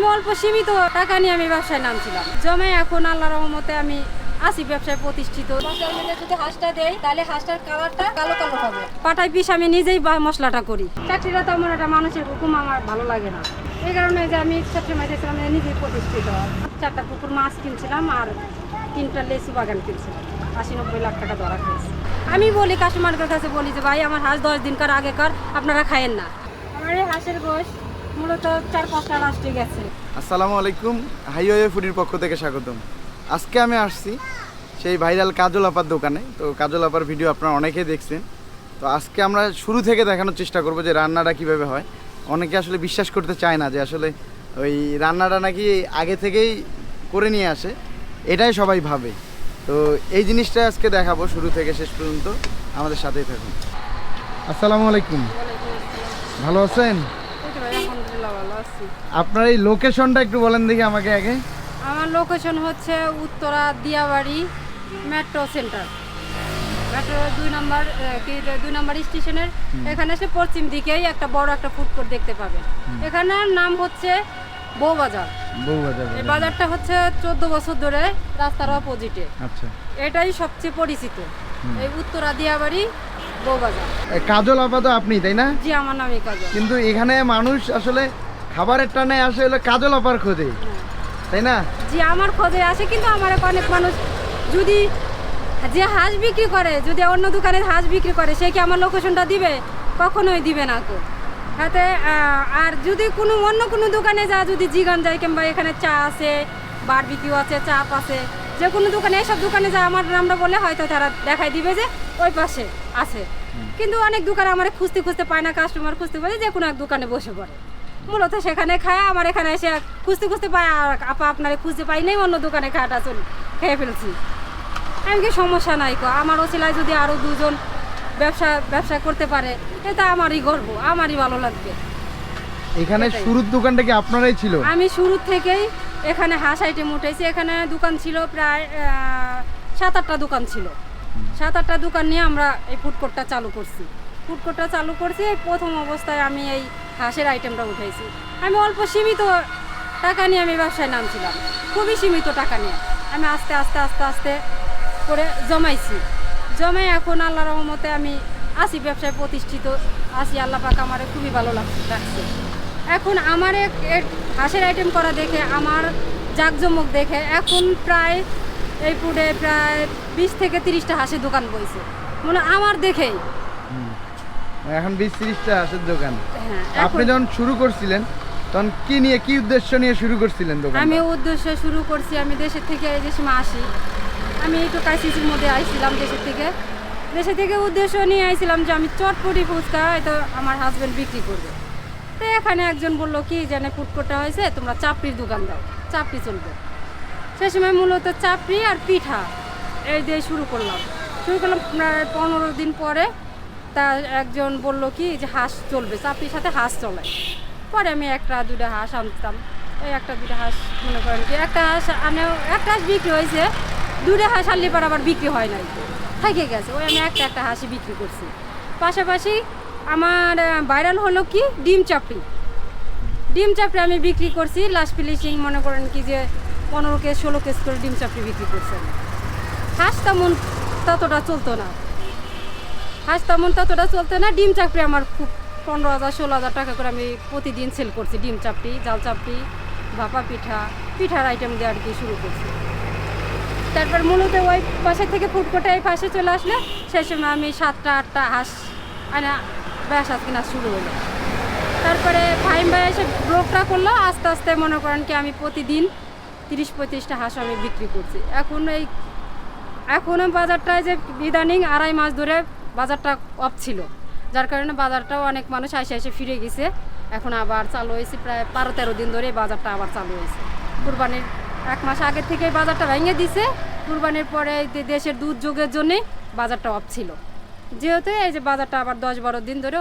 আমি অল্প সীমিত টাকা নিয়ে আমি ব্যবসায় নামছিলাম। জমে এখন আল্লাহ রহমতে আমি আসি ব্যবসায় প্রতিষ্ঠিত। মধ্যে যদি হাঁসটা দেই তাহলে হাঁসটার কালারটা কালো কালো হবে। পাটায় পিস আমি নিজেই বা- মশলাটা করি। চাকরিটা তো আমার একটা মানুষের হুকুম আমার ভালো লাগে না। এই কারণে যে আমি চেয়েছিলাম যে নিজেই প্রতিষ্ঠিত। চারটা পুকুর মাছ কিনছিলাম আর তিনটা লেসু বাগান কিনছিলাম। আশি নব্বই লাখ টাকা ধরা খেয়েছি আমি বলি কাস্টমারদের কাছে বলি যে ভাই আমার হাঁস দশ দিনকার আগেকার আপনারা খায়েন না। আমার এই হাঁসের গোশ মূলত চার পাঁচটা লাস্টে গেছে। আসসালামু আলাইকুম, হাইওয়ে ফুডির পক্ষ থেকে স্বাগতম। আজকে আমি আসছি সেই ভাইরাল কাজল আপার দোকানে। তো কাজল আপার ভিডিও আপনারা অনেকেই দেখছেন। তো আজকে আমরা শুরু থেকে দেখানোর চেষ্টা করব যে রান্নাটা কীভাবে হয়। অনেকে আসলে বিশ্বাস করতে চায় না যে আসলে ওই রান্নাটা নাকি আগে থেকেই করে নিয়ে আসে। এটাই সবাই ভাবে। তো এই জিনিসটা আজকে দেখাবো শুরু থেকে শেষ পর্যন্ত। আমাদের সাথেই থাকুন। আসসালামু আলাইকুম। ভালো আছেন এই তো ভাই আলহামদুলিল্লাহ ভালো আছি। আপনার এই লোকেশনটা একটু বলেন দেখি আমাকে আগে। আমার লোকেশন হচ্ছে Uttara Diabari metro center metro দুই নম্বর কি দুই নম্বর স্টেশনের। এখানে এসে পশ্চিম দিকেই একটা বড় একটা ফুড কোর্ট দেখতে পাবেন। এখানের নাম হচ্ছে বউবাজার। এই বাজারটা হচ্ছে চোদ্দ বছর ধরে রাস্তার অপোজিটে আচ্ছা। এটাই সবচেয়ে পরিচিত। এই উত্তরা দিয়াবাড়ি বউবাজার। কাজল আপাতত আপনি তাই না? জি আমার নাম এই কাজ কিন্তু এখানে মানুষ আসলে খাবারের টানে আসে হলো কাজল আপার খোঁজে তাই না? জি আমার খোঁজে আসে কিন্তু আমার অনেক মানুষ যদি যে হাঁস বিক্রি করে যদি অন্য দোকানে হাঁস বিক্রি করে সে কি আমার লোকেশনটা দিবে? কখনোই দিবে না কো হাতে আহ, আর যদি কোনো অন্য কোনো দোকানে যা যদি জিগান যায় কিংবা এখানে চা আছে বারবিকিউ আছে চাপ আছে যে কোনো দোকানে এইসব দোকানে যা আমার নামটা বলে হয়তো তারা দেখাই দিবে যে ওই পাশে আছে। কিন্তু অনেক দোকানে আমার খুঁজতে খুঁজতে পায় না কাস্টমার খুঁজতে পারে যে কোনো এক দোকানে বসে পড়ে। মূলত সেখানে খায় আমার এখানে এসে খুঁজতে খুঁজতে পাই আর আপা আপনারে খুঁজতে পাই নাই অন্য দোকানে খাওয়াটা চল খেয়ে ফেলছি। এমনকি সমস্যা নাই কো? আমার সেলাই যদি আরও দুজন ব্যবসা ব্যবসা করতে পারে এটা আমারই গর্ব আমারই ভালো লাগবে। এখানে শুরুর দোকানটা কি আপনারাই ছিল? আমি শুরু থেকেই এখানে হাঁস আইটেম উঠেছি এখানে দোকান ছিল প্রায় সাত আটটা দোকান ছিল। সাত আটটা দোকান নিয়ে আমরা এই ফুড কোর্টটা চালু করছি। ফুড কোর্টটা চালু করছি এই প্রথম অবস্থায় আমি এই হাঁসের আইটেমটা উঠেছি আমি অল্প সীমিত টাকা নিয়ে আমি ব্যবসায় নামছিলাম। খুবই সীমিত টাকা নিয়ে। আমি আস্তে আস্তে আস্তে আস্তে করে জমাইছি। জমাই এখন আল্লাহ রহমতে আমি আসি ব্যবসায় প্রতিষ্ঠিত আসি আল্লাহ পাক আমারে খুবই ভালো লাগছে এখন আমার এক- হাঁসের আইটেম করা দেখে, আমার জাকজমক দেখে এখন প্রায় এই ফুডে প্রায় বিশ থেকে তিরিশটা হাঁসের দোকান বইছে। মানে আমার দেখেই এখন বিশ ত্রিশটা হাঁসের দোকান। হ্যাঁ আপনি যখন শুরু করছিলেন তখন কি নিয়ে কি উদ্দেশ্য নিয়ে শুরু করছিলেন দোকান আমি উদ্দেশ্য শুরু করছি আমি দেশের থেকে এই সময় আসি। আমি একটু কাইসিসির মধ্যে আইছিলাম দেশের থেকে। দেশের থেকে উদ্দেশ্য নিয়ে আইছিলাম যে আমি চটপটি ফুচকা হয়তো আমার হাজবেন্ড বিক্রি করবে। তো এখানে একজন বলল কি জানে ফুটকোটা হয়েছে তোমরা চাপড়ির দোকান দাও চাপড়ি চলবে। সে সময় মূলত চাপড়ি আর পিঠা এই দিয়ে শুরু করলাম। শুরু করলাম পনেরো দিন পরে তা একজন বলল কি যে হাঁস চলবে চাপড়ির সাথে হাঁস চলে। পরে আমি একটা দুটো হাঁস আনতাম। এই একটা দুটো হাঁস মনে করেন কি, একটা হাঁস আনে, একটা হাঁস বিক্রি হয়েছে দুটো হাঁস আনলে পর আবার বিক্রি হয় নাই। থেকে গেছে, ওই আমি একটা একটা হাঁসই বিক্রি করছি। পাশাপাশি আমার ভাইরাল হলো কি, ডিম চাপড়ি। ডিম চাপড়ি আমি বিক্রি করছি লাস্ট ফিনিশিং মনে করেন কি যে পনেরো কেস ষোলো কেস করে ডিম চাপড়ি বিক্রি করছি। হাঁস তেমন ততটা চলতো না। হাঁস তেমন ততটা চলতে না। ডিম চাপড়ি আমার খুব পনেরো হাজার, ষোলো হাজার টাকা করে আমি প্রতিদিন সেল করছি। ডিম চাপড়ি, জাল চাপড়ি, ভাপা পিঠা, পিঠার আইটেম দিয়ে আর কি শুরু করছি। তারপর মূলত ওই পাশে থেকে ফুটকোটা এই পাশে চলে আসলে সেই সময় আমি সাতটা, আটটা হাঁস আনা ব্যবসা কিনা শুরু হলো। তারপরে ফাইম ভাই এসে ব্রোকটা করল। আস্তে আস্তে মনে করেন কি আমি প্রতিদিন তিরিশ, পঁয়ত্রিশটা হাঁস আমি বিক্রি করছি। এখন এই এখনও বাজারটায় যে ইদানিং আড়াই মাস ধরে বাজারটা অফ ছিল, যার কারণে বাজারটাও অনেক মানুষ আসে এসে ফিরে গেছে। এখন আবার চালু হয়েছে প্রায় বারো তেরো দিন ধরে বাজারটা আবার চালু হয়েছে। কুরবানির এক মাস আগে থেকে বাজারটা ভেঙে দিছে। কুরবানির পরে দেশের দুর্যোগের জন্যে বাজারটা অফ ছিল। যেহেতু এই যে বাজারটা আবার দশ বারো দিন ধরে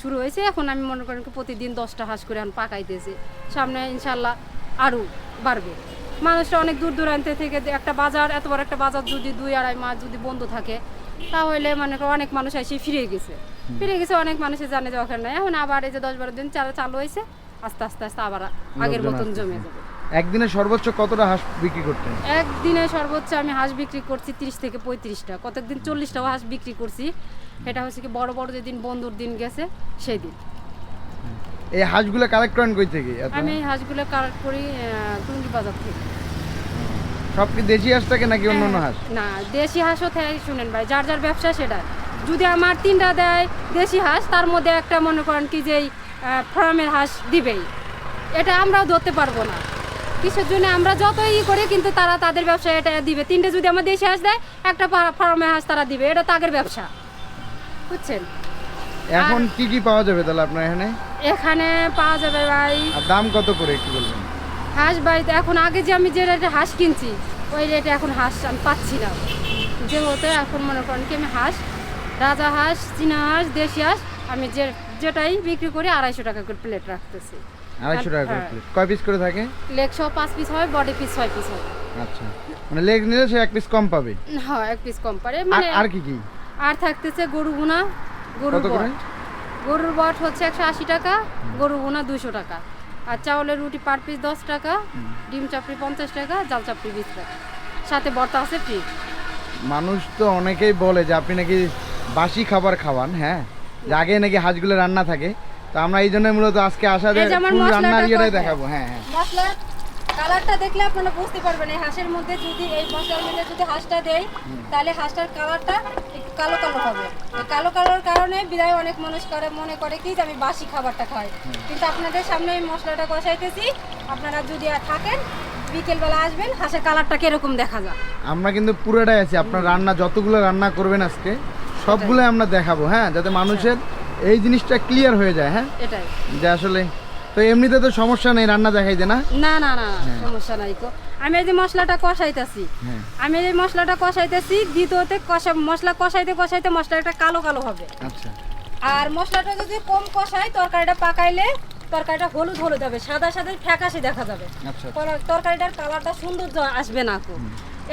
শুরু হয়েছে, এখন আমি মনে করেন কি প্রতিদিন দশটা হাঁস করে এখন পাকাইতেছি। সামনে ইনশাল্লাহ আরও বাড়বে। মানুষটা অনেক দূর দূরান্ত থেকে একটা বাজার এত বড় একটা বাজার যদি দুই আড়াই মাস যদি বন্ধ থাকে তাহলে মানে অনেক মানুষ এসে ফিরে গেছে। ফিরে গেছে অনেক মানুষে জানে যে ওখানে নাই। এখন আবার এই যে দশ বারো দিন চালা চালু হয়েছে আস্তে আস্তে আস্তে আবার আগের মতন জমে যাবে। একদিনে সর্বোচ্চ কতটা হাঁস বিক্রি করতেন? একদিনে সর্বোচ্চ আমি হাঁস বিক্রি করছি তিরিশ থেকে পঁয়ত্রিশটা। কতদিন চল্লিশটাও হাঁস বিক্রি করছি এটা হচ্ছে কি বড় বড় যেদিন বন্ধুর দিন গেছে সেই দিন এই হাঁসগুলো কালেক্ট করেন কই থেকে? আমি এই হাঁসগুলো কালেক্ট করি টুঙ্গি বাজার থেকে। সব কি দেশি হাঁস থাকে নাকি অন্য অন্য হাঁস? না দেশি হাঁসও থাকে শুনেন ভাই যার যার ব্যবসা সেটা। যদি আমার তিনটা দেয় দেশি হাঁস তার মধ্যে একটা মনে করেন কি যে ফার্মের হাঁস দিবেই। এটা আমরাও ধরতে পারব না। কিসের জন্য? আমরা যতই করি কিন্তু তারা তাদের ব্যবসা এটা দিবে। তিনটে যদি আমার দেশি হাঁস দেয় একটা ফার্মের হাঁস তারা দিবে। এটা তাদের ব্যবসা। বুঝছেন? এখন কি কি পাওয়া যাবে তাহলে আপনার এখানে? এখানে পাওয়া যাবে ভাই। আর দাম কত করে একটু বলবেন? হাঁস বাড়িতে এখন আগে যে আমি যে রেটে হাঁস কিনছি ওই রেটে এখন হাঁস আমি পাচ্ছি না। যে যেহেতু এখন মনে করেন কি আমি হাঁস রাজা হাঁস চীনা হাঁস দেশি হাঁস আমি যে যেটাই বিক্রি করি আড়াইশো টাকা করে প্লেট রাখতেছি। আড়াইশো টাকা করে হ্যাঁ। প্লেট কয় পিস করে থাকে? লেগ সহ পাঁচ পিস হয় বডি পিস ছয় পিস হয়। আচ্ছা। মানে লেগ নিলে সে এক পিস কম পাবে? হ্যাঁ এক পিস কম পারে। মানে আর কি কি? আর থাকতেছে গরু ভুনা গরু গরুর বট হচ্ছে একশো আশি টাকা গরু ভুনা দুশো টাকা। আর চাউলের রুটি পার পিস দশ টাকা ডিম চাপড়ি পঞ্চাশ টাকা জাল চাপড়ি বিশ টাকা। সাথে বর্তা আছে ফ্রি। মানুষ তো অনেকেই বলে যে আপনি নাকি বাসি খাবার খাওয়ান হ্যাঁ? যে আগে নাকি হাঁসগুলো রান্না থাকে। তো আমরা এই জন্য মূলত আজকে আসা যে রান্নার ইয়েটাই দেখাবো হ্যাঁ হ্যাঁ। কালারটা দেখলে আপনারা বুঝতে পারবেন এই হাঁসের মধ্যে যদি এই মশলার মধ্যে যদি হাঁসটা দেয় তাহলে হাঁসটার কালারটা কালো কালো হবে এই কালো কালোর কারণে বিদায় অনেক মানুষ করে মনে করে কি যে আমি বাসি খাবারটা খাই। কিন্তু আপনাদের সামনে এই মশলাটা কষাইতেছি। আপনারা যদি আর থাকেন বিকেলবেলা আসবেন হাঁসের কালারটা কীরকম দেখা যায় আমরা কিন্তু পুরোটাই আছি। আপনার রান্না যতগুলো রান্না করবেন আজকে সবগুলো আমরা দেখাবো হ্যাঁ? যাতে মানুষের এই জিনিসটা ক্লিয়ার হয়ে যায় হ্যাঁ? এটাই। যে আসলে তো এমনিতে তো সমস্যা নেই রান্না দেখাই না। না না না সমস্যা নাই কো আমি এই যে মশলাটা কষাইতেছি হ্যাঁ। আমি এই মশলাটা কষাইতেছি দ্বিতীয়তে কষা মশলা কষাইতে কষাইতে মশলাটা কালো কালো হবে। আচ্ছা। আর মশলাটা যদি কম কষাই তরকারিটা পাকাইলে তরকারিটা হলুদ হলুদ হবে সাদা সাদা ফ্যাকাশে দেখা যাবে। আচ্ছা। তরকারিটার কালারটা সুন্দর আসবে না খুব।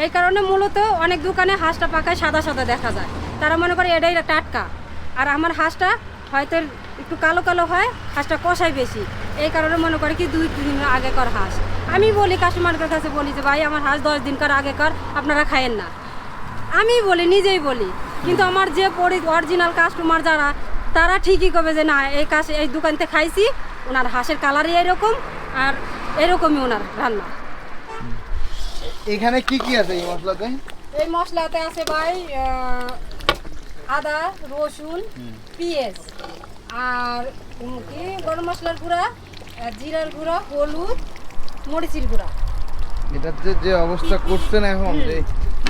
এই কারণে মূলত অনেক দোকানে হাঁসটা পাকায় সাদা সাদা দেখা যায়। তারা মনে করে এটাই টাটকা। আর আমার হাঁসটা হয়তো একটু কালো কালো হয় হাঁসটা কষাই বেশি। এই কারণে মনে করে কি দুই তিন দিন আগেকার হাঁস। আমি বলি কাস্টমারদের কাছে বলি যে ভাই আমার হাঁস দশ দিনকার আগেকার আপনারা খায়েন না। আমি বলি নিজেই বলি। কিন্তু আমার যে পরি অরিজিনাল কাস্টমার যারা তারা ঠিকই কবে যে না এই কাজ এই দোকানতে খাইছি ওনার হাঁসের কালারই এরকম আর এরকমই ওনার রান্না। এখানে কি কি আছে এই মশলাতে? এই মশলাতে আছে ভাই আদা রসুন পেঁয়াজ। আর কি? গরম মশলার গুঁড়া জিরার গুঁড়া হলুদ মরিচের গুঁড়া। এটার যে অবস্থা করছেন এখন যে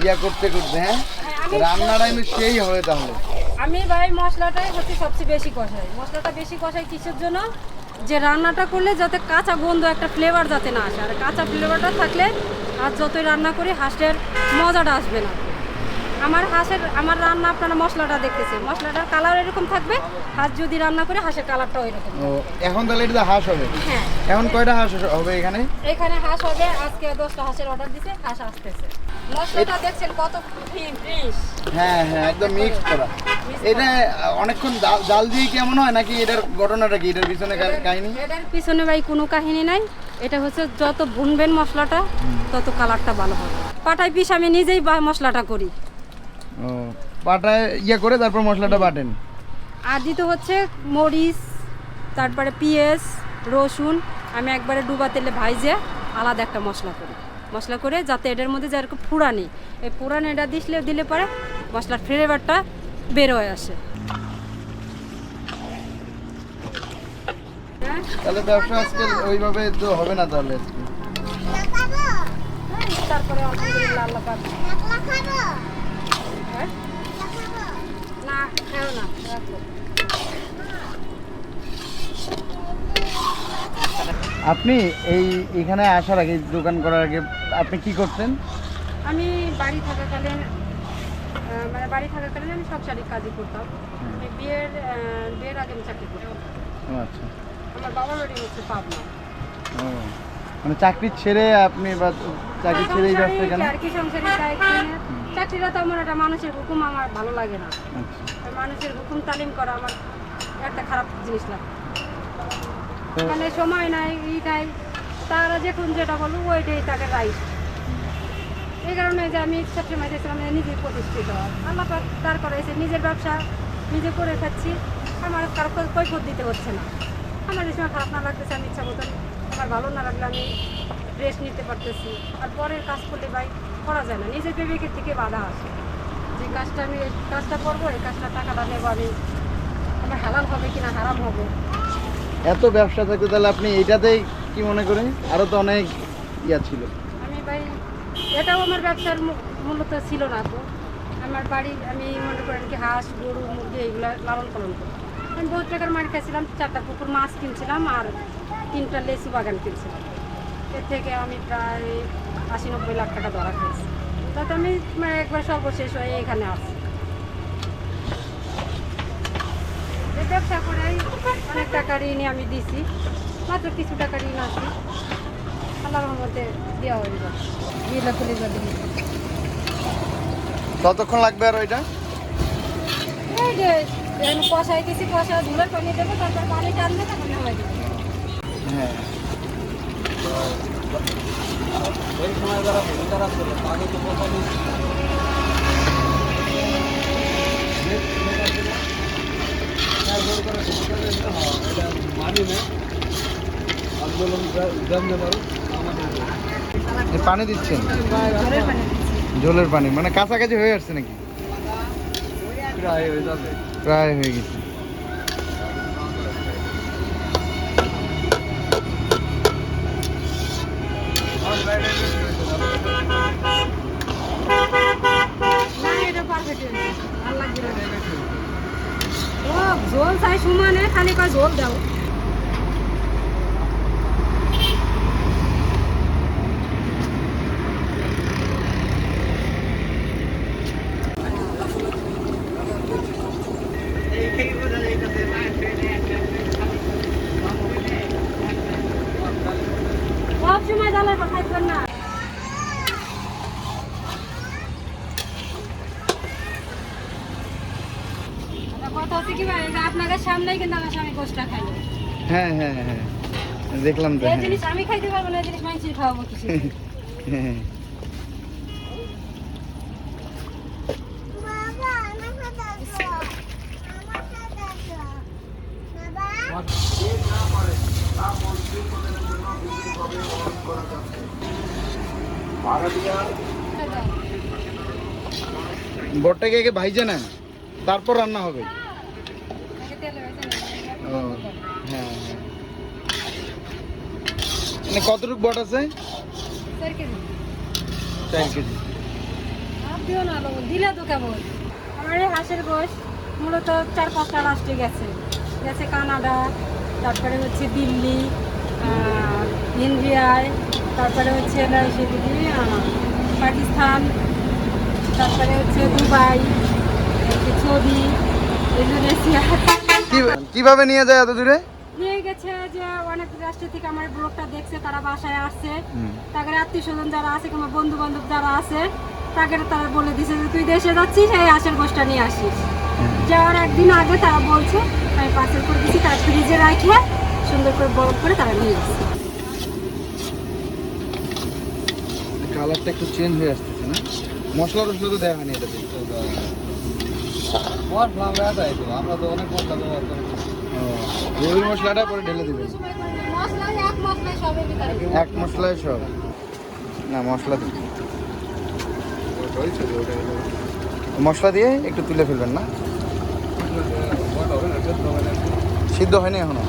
ইয়া করতে করতে হ্যাঁ? হ্যাঁ, আমি রান্নাটা কিন্তু সেই হবে তাহলে। আমি ভাই মশলাটাই হচ্ছে সবচেয়ে বেশি কষাই। মশলাটা বেশি কষাই কিসের জন্য? যে রান্নাটা করলে যাতে কাঁচা গন্ধ একটা ফ্লেভার যাতে না আসে। আর কাঁচা ফ্লেভারটা থাকলে আর যতই রান্না করি হাঁসের মজাটা আসবে না। আমার হাঁসের আমার রান্না আপনারা মশলাটা দেখতেছেন। মশলাটার কালার এরকম থাকবে হাঁস যদি রান্না করে হাঁসের কালারটাও এরকম। ও এখন তাহলে এটা হাঁস হবে? হ্যাঁ। এখন কয়টা হাঁস হবে এখানে? এখানে হাঁস হবে আজকে দশটা হাঁসের অর্ডার দিছে হাঁস আসতেছে। মশলাটা দেখছেন কত ফ্রেশ হ্যাঁ হ্যাঁ একদম মিক্স করা। এটা অনেকক্ষণ জাল- দিয়ে কেমন হয় নাকি এটার ঘটনাটা কি? এটার পিছনে কাহিনী? এটার পিছনে ভাই কোনো কাহিনী নাই। এটা হচ্ছে যত ভুনবেন মশলাটা তত কালারটা ভালো হবে। পাটাই পিস আমি নিজেই মশলাটা করি। ও পাটায় ইয়ে করে তারপর মশলাটা বাটেন। আর দিতে হচ্ছে মরিচ তারপরে পেঁয়াজ রসুন আমি একবারে ডুবা তেলে ভাইজে আলাদা একটা মশলা করি। মশলা করে যাতে এটার মধ্যে যেরকম ফুরানি এই ফুরানি এটা দিলে দিলে পরে মশলার ফ্লেভারটা বের হয়ে আসে। হ্যাঁ তাহলে ব্যবসা আজকে ওইভাবে তো হবে না তাহলে তারপরে আলহামদুলিল্লাহ আল্লাহ পাক? না খেও না রাখো। আপনি এই এখানে আসার আগে দোকান করার আগে আপনি কি করতেন? আমি বাড়ি থাকাকালীন মানে বাড়ি থাকাকালীন আমি সব শাড়ির কাজই করতাম। আমি বিয়ের বিয়ের আগে আমি চাকরি করতাম। ও আচ্ছা। আমার বাবার বাড়ি হচ্ছে পাবনা। মানে চাকরি ছেড়ে আপনি বা চাকরি ছেড়ে এই ব্যবসা কেন? আর কি দায়িত্ব নিয়ে চাকরিটা তো আমার একটা মানুষের হুকুম আমার ভালো লাগে না। আচ্ছা। মানুষের হুকুম তালিম করা আমার একটা খারাপ জিনিস লাগে মানে সময় নাই ই নাই তারা যখন যেটা বলব ওইটাই তাকে রাইট। এই কারণে যে আমি সবসময় চেয়েছিলাম যে নিজে প্রতিষ্ঠিত। আল্লাহ দাঁড় করাইছে নিজের ব্যবসা নিজে করে খাচ্ছি আমার কারও কৈফত দিতে হচ্ছে না। আমার এই সময় খারাপ না লাগতেছে আমি ইচ্ছা মতন আমার ভালো না লাগলে আমি রেস্ট নিতে পারতেছি। আর পরের কাজ করলে ভাই করা যায় না। নিজের বিবেকের থেকে বাধা আসে যে কাজটা আমি কাজটা করব এই কাজটা টাকাটা নেব আমি। আমার হালাল হবে কিনা হারাম হবে। এত ব্যবসা থাকতে তাহলে আপনি এইটাতেই কি মনে করেন? আরও তো অনেক ইয়া ছিল। আমি ভাই এটাও আমার ব্যবসার মূলত ছিল না তো। আমার বাড়ি আমি মনে করেন কি হাঁস গরু মুরগি এইগুলো লালন পালন করি আমি বহুত টাকার মার খাইছিলাম চারটা পুকুর মাছ কিনছিলাম আর তিনটা লেচু বাগান কিনছিলাম। এর থেকে আমি প্রায় আশি নব্বই লাখ টাকা ধরা খাইছি তাতে আমি মানে একবার সর্বশেষ হয়ে এখানে আসি ব্যবসা করেই অনেক টাকা ঋণে আমি দিছি। মাত্র কিছু টাকা ঋণ আছি। আল্লাহর রহমতে দেওয়া হয়ে যাবে বিয়েটা তুলে যাবে কতক্ষণ লাগবে আর ওইটা এই যে এখন কষাই দিছি কষা ধুলে পানি দেবো তারপর পানি টানবে তখন নামাই দেবো। হ্যাঁ। এই সময় যারা ভূমিকারা করে তাকে তো প্রথমে মানি না আন্দোলন জানতে পারো পানি দিচ্ছেন? জলের পানি মানে কাছাকাছি হয়ে আসছে নাকি? প্রায় হয়ে যাবে। প্রায় হয়ে গেছে। ঝোল চাই সমানে খালি কয় ঝোল দাও সব সময় জালের কথা থাকবেন না একটা কথা হচ্ছে কি ভাই আপনাদের সামনেই কিন্তু আমার স্বামী গোষ্ঠটা খাইলো হ্যাঁ হ্যাঁ হ্যাঁ দেখলাম তো এই হ্যাঁ। জিনিস আমি খাইতে পারব না এই জিনিস মানুষের খাওয়াবো কিছু হ্যাঁ বটটাকে ভাইজে না তারপর রান্না হবে ও হ্যাঁ হ্যাঁ মানে কতটুকু বট আছে? চার কেজি। দিও না লবণ দিলে তো কেমন? আমার এই হাঁসের গোশ মূলত চার পাঁচটা রাষ্ট্রে গেছে। গেছে কানাডা তারপরে হচ্ছে দিল্লি ইন্ডিয়ায় তারপরে হচ্ছে সেদিকে পাকিস্তান তারপরে হচ্ছে দুবাই সৌদি ইন্দোনেশিয়া। কীভাবে নিয়ে যায় এত দূরে? নিয়ে গেছে যে অনেক রাষ্ট্র থেকে আমার ব্লগটা দেখছে তারা বাসায় আসছে। তাদের আত্মীয় স্বজন যারা আছে কিংবা বন্ধু বান্ধব যারা আছে তাকে তারা বলে দিছে যে তুই দেশে যাচ্ছিস এই আশের গোষ্ঠটা নিয়ে আসিস। যাওয়ার একদিন আগে তারা বলছে আমি পার্সেল করে দিচ্ছি তারা ফ্রিজে রাখে সুন্দর করে বরফ করে তারা নিয়ে আসছে। কালারটা একটু চেঞ্জ হয়ে আসতেছে না? মশলা টসলা তো দেওয়া হয়নি এটাতে। আমরা তো অনেক মশলা ব্যবহার করি। ও, ওই মশলাটা পরে ঢেলে দেবেন। এক মশলায় সব। না মশলা দি- মশলা দিয়ে একটু তুলে ফেলবেন না? সেদ্ধ হয়নি এখনও।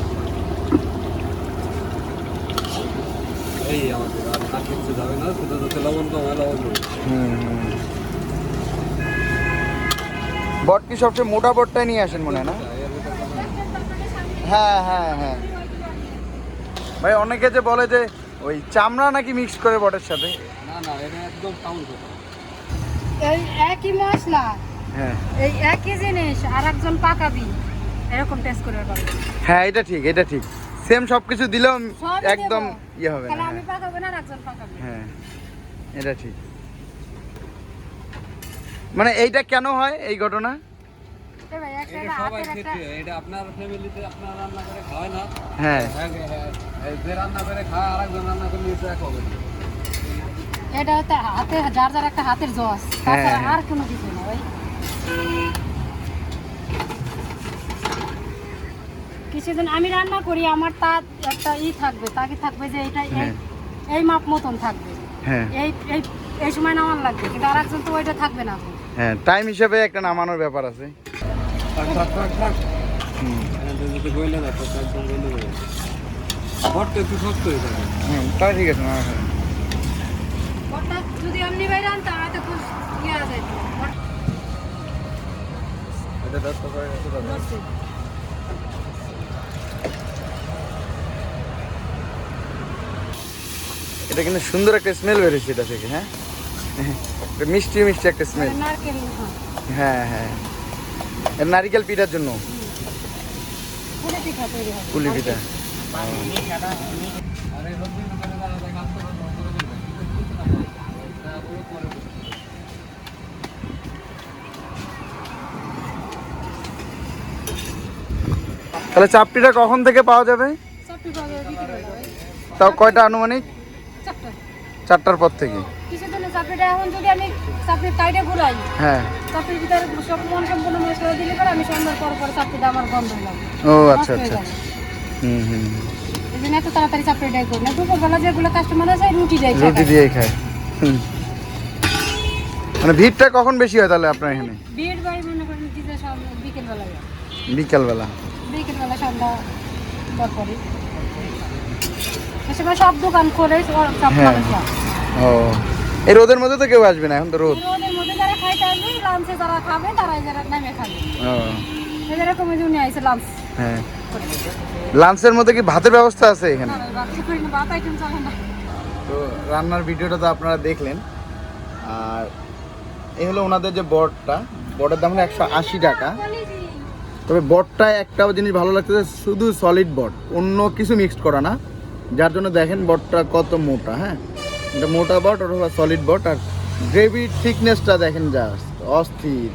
বট কি সবচেয়ে মোটা বটটাই নিয়ে আসেন মনে হয় না? হ্যাঁ হ্যাঁ হ্যাঁ। ভাই অনেকে যে বলে যে ওই চামড়া নাকি মিক্স করে বটের সাথে। না না এটা একদম হবে এই একই মশলা হ্যাঁ। এই একই জিনিস আর একজন পাকাবি এরকম টেস্ট করে পাবে। হ্যাঁ এটা ঠিক এটা ঠিক। সেম সব কিছু দিলেও একদম ইয়ে হবে না আমি হ্যাঁ। পাকাবো না আর একজন পাকাবে হ্যাঁ এটা ঠিক। মানে এইটা কেন হয় এই ঘটনা? এটা সবাই হাতের এটা আপনার ফ্যামিলিতে আপনার রান্না করে খাওয়ায় না। হ্যাঁ। এই যে রান্না করে খায় আরেকজন রান্না করলে এটা এক হবে। এটা হচ্ছে হাতে যার যার একটা হাতের জস তাছাড়া। আর কোনো কিছু না ভাই। কিছুদিন আমি রান্না করি আমার তার একটা ই থাকবে তাকে থাকবে যে এটা এই হ্যাঁ। এই মাপ মতন থাকবে। হ্যাঁ। এই এই এই সময় নামান লাগবে কিন্তু আর একজন তো ওইটা থাকবে না। হ্যাঁ টাইম হিসেবে একটা নামানোর ব্যাপার আছে। হ্যাঁ, যদি হয়ে ঠিক আছে না ওটা যদি এমনি বাইরে আনতাম হয়তো খুব ইয়ে আছে। এটা এটা কিন্তু সুন্দর একটা স্মেল বেরিয়েছে এটা থেকে হ্যাঁ? মিষ্টি মিষ্টি একটা স্মেল হ্যাঁ। হ্যাঁ হ্যাঁ। এর নারিকেল পিঠার জন্য। পুলি পিঠা। তাহলে চাপটিটা কখন থেকে পাওয়া যাবে? তাও কয়টা আনুমানিক? চারটার পর থেকে। চাপড়িটা এখন যদি আমি চাপড়ির টাইটে ঘুরাই হ্যাঁ। চাপড়ির ভিতরে সব মন সম্পূর্ণ মশলা দিলে পরে আমি সন্ধ্যার পর পরে চাপড়িটা আমার বন্ধ হয়ে যাবে। ও নষ্ট আচ্ছা আচ্ছা। হুম হুম এই জন্য এত তাড়াতাড়ি চাপড়িটাই করি না। দুপুরবেলা যেগুলো কাস্টমার আছে রুটি দেয় রুটি দিয়ে খায়। হুম। মানে ভিড়টা কখন বেশি হয় তাহলে আপনার এখানে? বিয়ের বাড়ি মনে করেন দিতে সব বিকেলবেলায় বিকালবেলা। বিকেলবেলা সন্ধ্যা সব দোকান সব হ্যাঁ। ও। এই রোদের মধ্যে তো কেউ আসবে না এখন তো রোদ। রোদের মধ্যে যারা খাইতে আসবে লাঞ্চে যারা খাবে তারাই যারা নামে খাবে। ও। এই কমে জন্য আইসে লাঞ্চ হ্যাঁ। লাঞ্চের মধ্যে কি ভাতের ব্যবস্থা আছে এখানে? ভাত আইটেম চলে না। তো রান্নার ভিডিওটা তো আপনারা দেখলেন। আর এই হলো ওনাদের যে বটটা বটের দাম হলো একশো আশি টাকা। তবে বটটায় একটা জিনিস ভালো লাগতেছে শুধু সলিড বট অন্য কিছু মিক্সড করা না। যার জন্য দেখেন বটটা কত মোটা হ্যাঁ? এটা মোটা বট অথবা সলিড বট, আর গ্রেভির থিকনেসটা দেখেন জাস্ট অস্থির।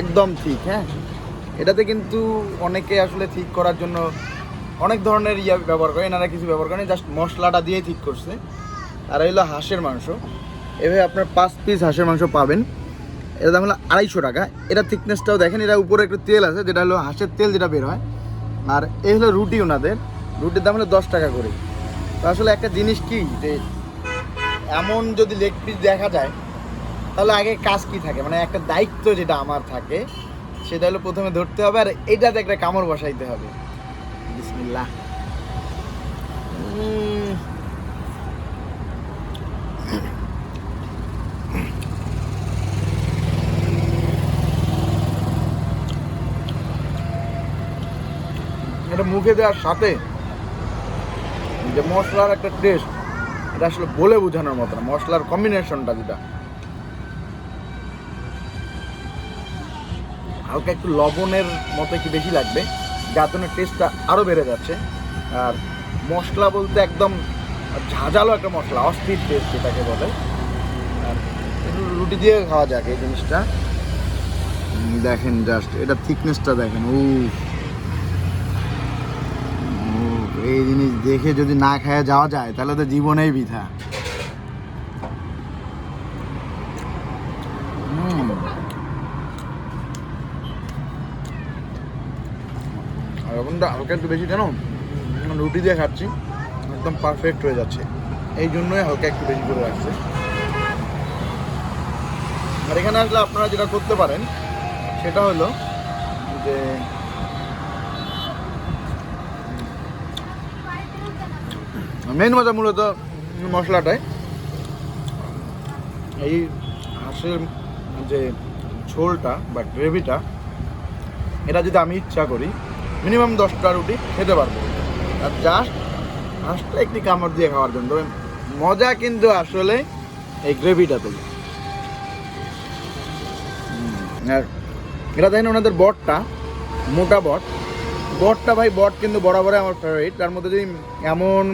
একদম ঠিক হ্যাঁ? এটাতে কিন্তু অনেকে আসলে ঠিক করার জন্য অনেক ধরনের ইয়া ব্যবহার করে, এনারা কিছু ব্যবহার করেন জাস্ট মশলাটা দিয়ে ঠিক করছে। আর এই হলো হাঁসের মাংস। এভাবে আপনার পাঁচ পিস হাঁসের মাংস পাবেন। এর দাম হলো আড়াইশো টাকা। এটা থিকনেসটাও দেখেন এটা উপরে একটু তেল আছে, যেটা হলো হাঁসের তেল যেটা বের হয়। আর এই হলো রুটি ওনাদের। রুটির দাম হলো দশ টাকা করে। তো আসলে একটা জিনিস কি, যে এমন যদি লেগ পিস দেখা যায়, তাহলে আগে কাজ কি থাকে? মানে একটা দায়িত্ব যেটা আমার থাকে, সেটা হলো প্রথমে ধরতে হবে আর এটাতে একটা কামড় বসাইতে হবে। বিসমিল্লাহ। এটা মুখে দেওয়ার সাথে, যে মশলার একটা টেস্ট এটা আসলে বলে বোঝানোর মতো না, মশলার কম্বিনেশনটা যেটা। হালকা একটু লবণের মতো একটু বেশি লাগবে যার জন্য টেস্টটা আরও বেড়ে যাচ্ছে। আর মশলা বলতে একদম ঝাঁঝালো একটা মশলা, অস্থির টেস্ট যেটাকে বলে। আর রুটি দিয়ে খাওয়া যাক এই জিনিসটা। দেখেন জাস্ট এটা থিকনেসটা দেখেন ও এই জিনিস দেখে যদি না খায়া যাওয়া যায়, তাহলে তো জীবনেই বৃথা। লবণটা হালকা একটু বেশি কেন রুটি দিয়ে খাচ্ছি, একদম পারফেক্ট হয়ে যাচ্ছে। এই জন্যই হালকা একটু বেশি করে রাখছে। আর এখানে আসলে আপনারা যেটা করতে পারেন, সেটা হলো যে মেন মজা মূলত মশলাটায় এই হাঁসের যে ঝোলটা বা গ্রেভিটা, এটা যদি আমি ইচ্ছা করি মিনিমাম দশটা রুটি খেতে পারব। আর জাস্ট হাঁসটা একটি কামড় দিয়ে খাওয়ার জন্য। তবে মজা কিন্তু আসলে এই গ্রেভিটাতে আর এটা দেখেন ওনাদের বটটা, মোটা বট। বটটা ভাই, বট কিন্তু বরাবরই আমার ফেভারিট তার মধ্যে যদি এমন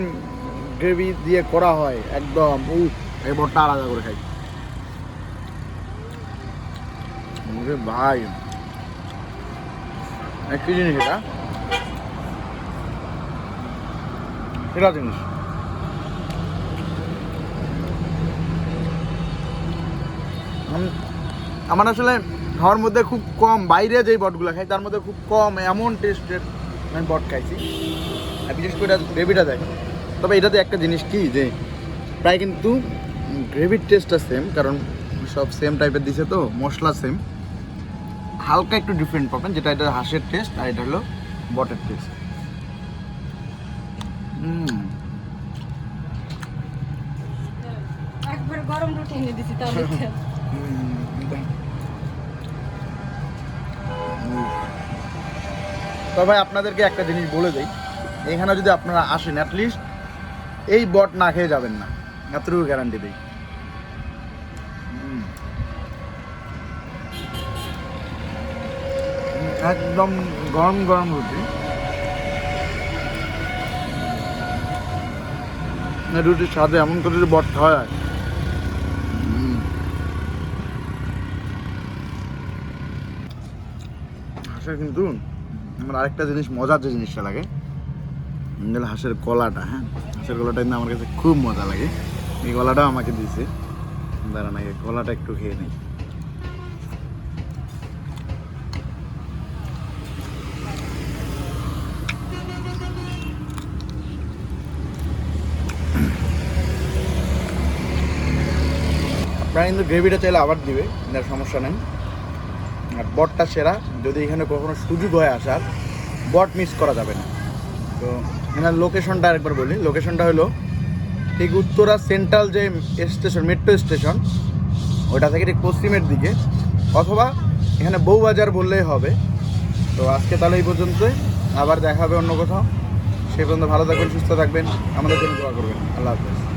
গ্রেভি দিয়ে করা হয়, একদম উ বটটা আলাদা করে খাই। ভাই। একই জিনিস এটা? সেরা জিনিস। আম- আমার আসলে খাওয়ার মধ্যে খুব কম, বাইরে যেই বটগুলো খাই, তার মধ্যে খুব কম, এমন টেস্টের আমি বট খাইছি। বিশেষ করে গ্রেভিটা দেখ তবে এটাতে একটা জিনিস কি যে প্রায় কিন্তু গ্রেভির টেস্টটা সেম কারণ সব সেম টাইপের দিছে তো মশলা সেম হালকা একটু ডিফারেন্ট পাবেন যেটা এটা হাঁসের টেস্ট আর এটা হলো বটের টেস্ট একবার গরম রুটি এনে দিছি তাহলে। তো ভাই আপনাদেরকে একটা জিনিস বলে দেই এখানে যদি আপনারা আসেন অ্যাটলিস্ট এই বট না খেয়ে যাবেন না। এতটুকু গ্যারান্টি দিই। একদম গরম গরম রুটি। রুটির সাথে এমন করে যদি বট খাওয়া যায়। হাঁসের কিন্তু আমার আরেকটা জিনিস, মজার যে জিনিসটা লাগে হাঁসের কলাটা হ্যাঁ? হাঁসের কলাটা কিন্তু আমার কাছে খুব মজা লাগে। এই কলাটাও আমাকে দিয়েছে দাঁড়ান আগে কলাটা একটু খেয়ে নিই। আপনারা কিন্তু গ্রেভিটা চাইলে আবার দিবে এটার সমস্যা নেই। আর বটটা সেরা, যদি এখানে কখনো সুযোগ হয় আসার, বট মিস করা যাবে না। তো এখানে লোকেশনটা আরেকবার বলি। লোকেশনটা হলো ঠিক উত্তরা সেন্ট্রাল যে স্টেশন মেট্রো স্টেশন ওটা থেকে ঠিক পশ্চিমের দিকে। অথবা এখানে বউবাজার বললেই হবে। তো আজকে তাহলে এই পর্যন্তই। আবার দেখা হবে অন্য কোথাও। সে পর্যন্ত ভালো থাকবেন, সুস্থ থাকবেন। আমাদের জন্য দোয়া করবেন। আল্লাহ হাফেজ।